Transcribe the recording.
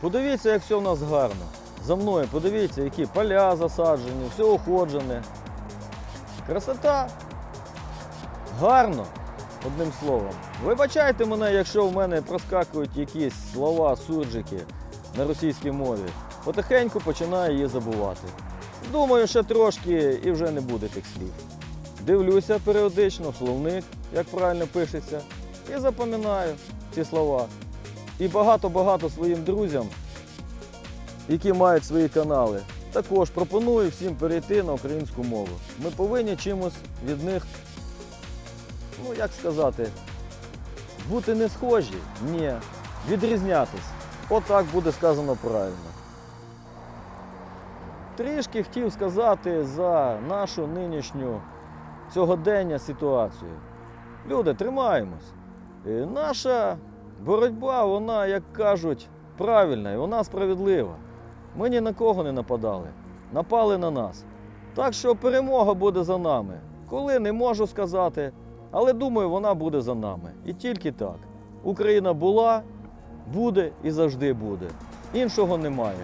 Подивіться, як все в нас гарно. За мною подивіться, які поля засаджені, все уходжене. Красота. Гарно, одним словом. Вибачайте мене, якщо в мене проскакують якісь слова, суржики на російській мові. Потихеньку починаю її забувати. Думаю, ще трошки і вже не буде тих слів. Дивлюся періодично словник, як правильно пишеться, і запам'ятаю ці слова. І багато-багато своїм друзям, які мають свої канали, також пропоную всім перейти на українську мову. Ми повинні чимось від них, ну як сказати, бути не схожі, ні, відрізнятись. Отак буде сказано правильно. Трішки хотів сказати за нашу нинішню сьогодення ситуацію. Люди, тримаємось. Наша боротьба, вона, як кажуть, правильна і вона справедлива. Ми ні на кого не нападали, напали на нас. Так що перемога буде за нами. Коли не можу сказати, але думаю, вона буде за нами. І тільки так. Україна була, буде і завжди буде. Іншого немає.